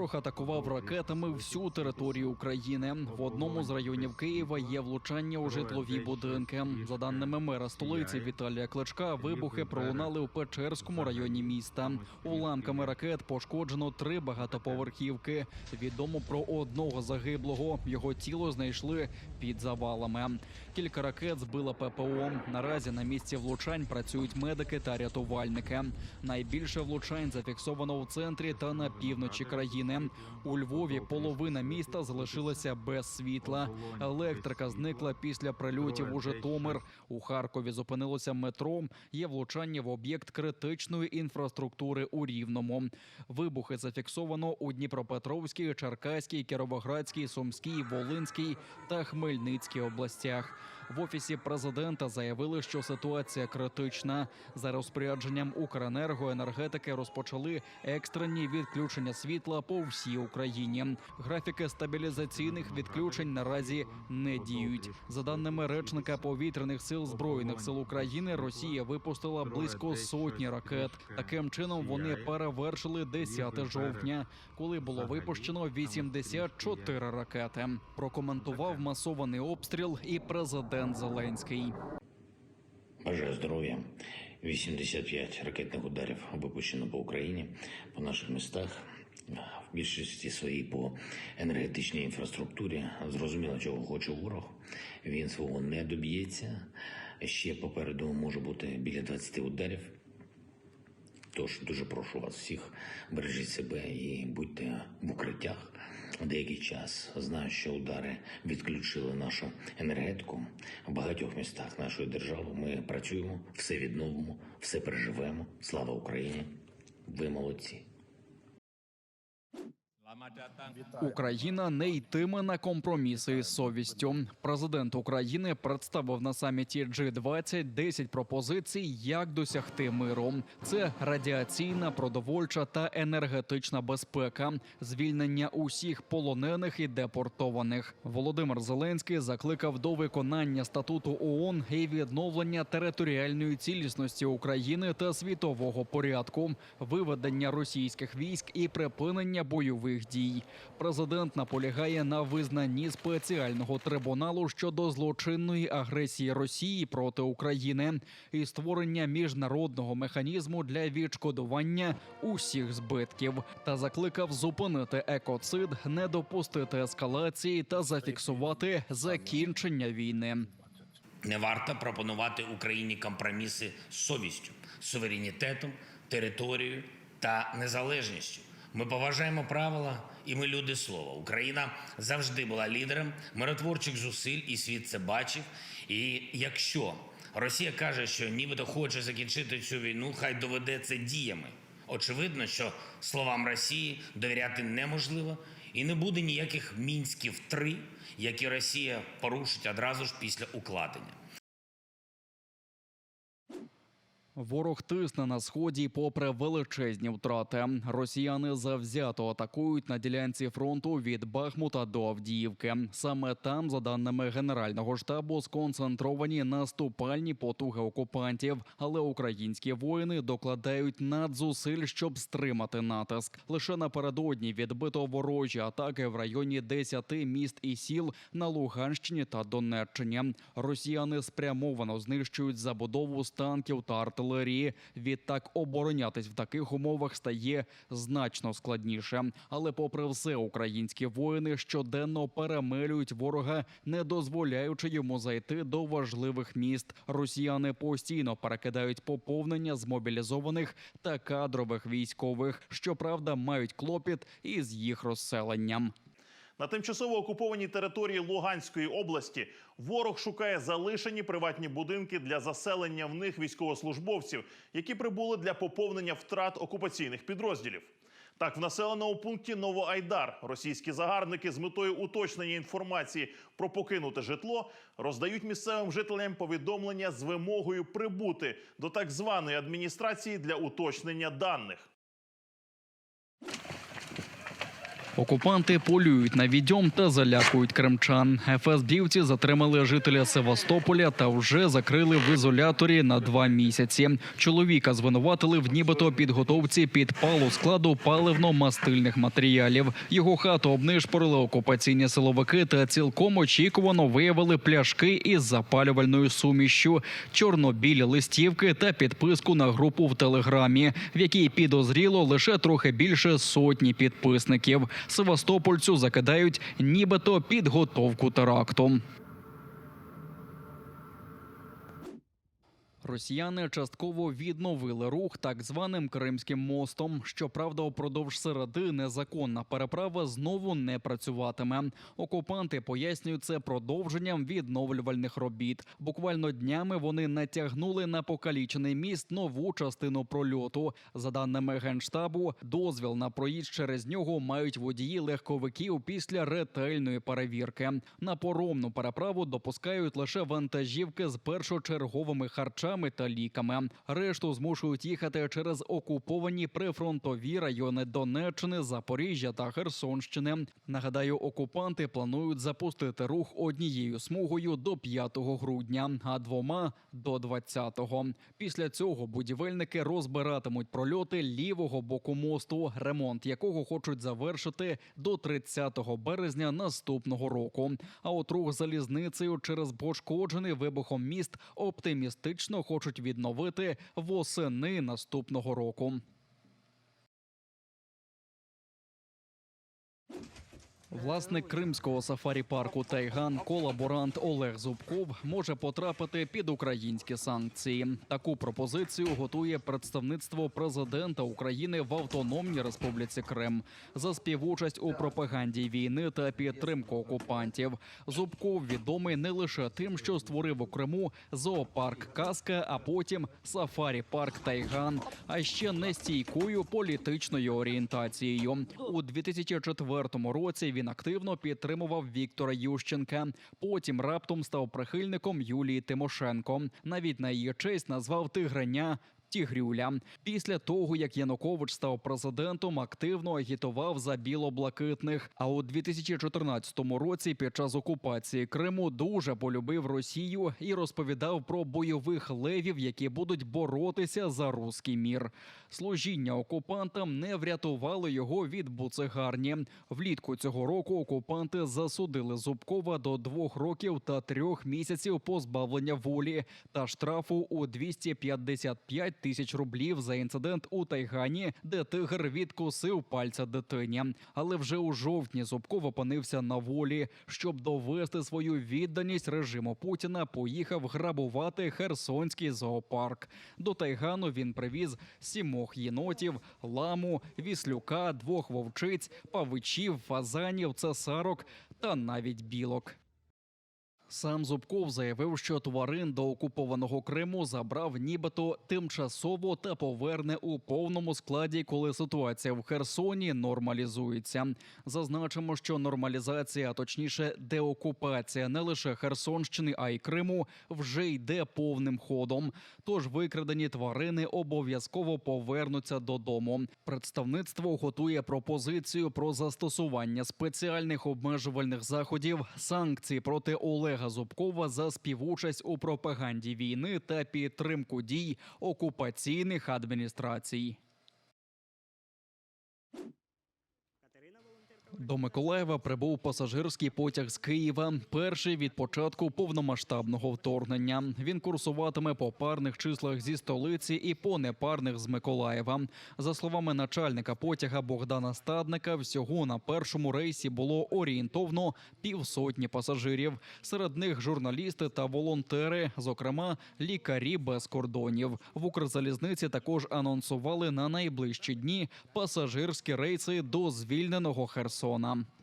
Ворог атакував ракетами всю територію України. В одному з районів Києва є влучання у житлові будинки. За даними мера столиці Віталія Кличка, вибухи пролунали у Печерському районі міста. Уламками ракет пошкоджено три багатоповерхівки. Відомо про одного загиблого. Його тіло знайшли під завалами. Кілька ракет збила ППО. Наразі на місці влучань працюють медики та рятувальники. Найбільше влучань зафіксовано в центрі та на півночі країни. У Львові половина міста залишилася без світла. Електрика зникла після прильотів у Житомир. У Харкові зупинилося метро. Є влучання в об'єкт критичної інфраструктури у Рівному. Вибухи зафіксовано у Дніпропетровській, Черкаській, Кіровоградській, Сумській, Волинській та Хмельницькій областях. В офісі президента заявили, що ситуація критична. За розпорядженням Укренерго енергетики розпочали екстрені відключення світла по всій Україні. Графіки стабілізаційних відключень наразі не діють. За даними речника повітряних сил збройних сил України, Росія випустила близько сотні ракет. Таким чином вони перевершили 10 жовтня, коли було випущено 84 ракети. Прокоментував масований обстріл і президент Зеленський. Бажаю здоров'я. 85 ракетних ударів випущено по Україні, по наших містах, в більшості своїй по енергетичній інфраструктурі. Зрозуміло, чого хоче ворог. Він свого не доб'ється. Ще попереду може бути біля 20 ударів. Тож дуже прошу вас всіх, бережіть себе і будьте в укриттях. Деякий час знаю, що удари відключили нашу енергетику в багатьох містах нашої держави. Ми працюємо, все відновимо, все переживемо. Слава Україні! Ви молодці! Україна не йтиме на компроміси із совістю. Президент України представив на саміті G20 10 пропозицій, як досягти миру. Це радіаційна, продовольча та енергетична безпека, звільнення усіх полонених і депортованих. Володимир Зеленський закликав до виконання статуту ООН і відновлення територіальної цілісності України та світового порядку, виведення російських військ і припинення бойових дій. Президент наполягає на визнанні спеціального трибуналу щодо злочинної агресії Росії проти України і створення міжнародного механізму для відшкодування усіх збитків та закликав зупинити екоцид, не допустити ескалації та зафіксувати закінчення війни. Не варто пропонувати Україні компроміси з совістю, суверенітетом, територією та незалежністю. Ми поважаємо правила, і ми люди слова. Україна завжди була лідером миротворчих зусиль, і світ це бачив. І якщо Росія каже, що нібито хоче закінчити цю війну, хай доведе це діями. Очевидно, що словам Росії довіряти неможливо, і не буде ніяких мінськів 3 які Росія порушить одразу ж після укладення. Ворог тисне на сході, попри величезні втрати. Росіяни завзято атакують на ділянці фронту від Бахмута до Авдіївки. Саме там, за даними генерального штабу, сконцентровані наступальні потуги окупантів. Але українські воїни докладають надзусиль, щоб стримати натиск. Лише напередодні відбито ворожі атаки в районі 10 міст і сіл на Луганщині та Донеччині. Росіяни спрямовано знищують забудову з танків та артилерії. Відтак оборонятись в таких умовах стає значно складніше. Але, попри все, українські воїни щоденно перемелюють ворога, не дозволяючи йому зайти до важливих міст. Росіяни постійно перекидають поповнення з мобілізованих та кадрових військових. Щоправда, мають клопіт із їх розселенням. На тимчасово окупованій території Луганської області ворог шукає залишені приватні будинки для заселення в них військовослужбовців, які прибули для поповнення втрат окупаційних підрозділів. Так, в населеному пункті Новоайдар російські загарбники з метою уточнення інформації про покинуте житло роздають місцевим жителям повідомлення з вимогою прибути до так званої адміністрації для уточнення даних. Окупанти полюють на відьом та залякують кримчан. ФСБівці затримали жителя Севастополя та вже закрили в ізоляторі на два місяці. Чоловіка звинуватили в нібито підготовці підпалу складу паливно-мастильних матеріалів. Його хату обнишпорили окупаційні силовики та цілком очікувано виявили пляшки із запалювальною сумішшю, чорнобілі листівки та підписку на групу в телеграмі, в якій підозріло лише трохи більше сотні підписників. Севастопольцю закидають нібито підготовку теракту. Росіяни частково відновили рух так званим Кримським мостом. Щоправда, упродовж середи незаконна переправа знову не працюватиме. Окупанти пояснюють це продовженням відновлювальних робіт. Буквально днями вони натягнули на покалічений міст нову частину прольоту. За даними генштабу, дозвіл на проїзд через нього мають водії легковиків після ретельної перевірки. На поромну переправу допускають лише вантажівки з першочерговими харчами та ліками. Решту змушують їхати через окуповані прифронтові райони Донеччини, Запоріжжя та Херсонщини. Нагадаю, окупанти планують запустити рух однією смугою до 5 грудня, а двома до 20-го. Після цього будівельники розбиратимуть прольоти лівого боку мосту, ремонт якого хочуть завершити до 30 березня наступного року. А от рух залізницею через пошкоджений вибухом міст оптимістично хочуть відновити восени наступного року. Власник кримського сафарі-парку Тайган, колаборант Олег Зубков, може потрапити під українські санкції. Таку пропозицію готує представництво президента України в Автономній Республіці Крим за співучасть у пропаганді війни та підтримку окупантів. Зубков відомий не лише тим, що створив у Криму зоопарк Казка, а потім сафарі-парк Тайган, а ще нестійкою політичною орієнтацією. У 2004 році він активно підтримував Віктора Ющенка. Потім раптом став прихильником Юлії Тимошенко. Навіть на її честь назвав тигреня. Тігрюля після того, як Янукович став президентом, активно агітував за білоблакитних. А у 2014 році, під час окупації Криму, дуже полюбив Росію і розповідав про бойових левів, які будуть боротися за руський мір. Служіння окупантам не врятувало його від буцегарні. Влітку цього року окупанти засудили Зубкова до двох років та трьох місяців позбавлення волі та штрафу у 255 тисяч рублів за інцидент у Тайгані, де тигр відкусив пальця дитині. Але вже у жовтні Зубков опинився на волі. Щоб довести свою відданість режиму Путіна, поїхав грабувати Херсонський зоопарк. До Тайгану він привіз сімох єнотів, ламу, віслюка, двох вовчиць, павичів, фазанів, цесарок та навіть білок. Сам Зубков заявив, що тварин до окупованого Криму забрав нібито тимчасово та поверне у повному складі, коли ситуація в Херсоні нормалізується. Зазначимо, що нормалізація, а точніше, деокупація не лише Херсонщини, а й Криму вже йде повним ходом. Тож викрадені тварини обов'язково повернуться додому. Представництво готує пропозицію про застосування спеціальних обмежувальних заходів, санкцій проти Олега Зубкова за співучасть у пропаганді війни та підтримку дій окупаційних адміністрацій. До Миколаєва прибув пасажирський потяг з Києва. Перший від початку повномасштабного вторгнення. Він курсуватиме по парних числах зі столиці і по непарних з Миколаєва. За словами начальника потяга Богдана Стадника, всього на першому рейсі було орієнтовно півсотні пасажирів. Серед них журналісти та волонтери, зокрема лікарі без кордонів. В Укрзалізниці також анонсували на найближчі дні пасажирські рейси до звільненого Херсона. Tottenham.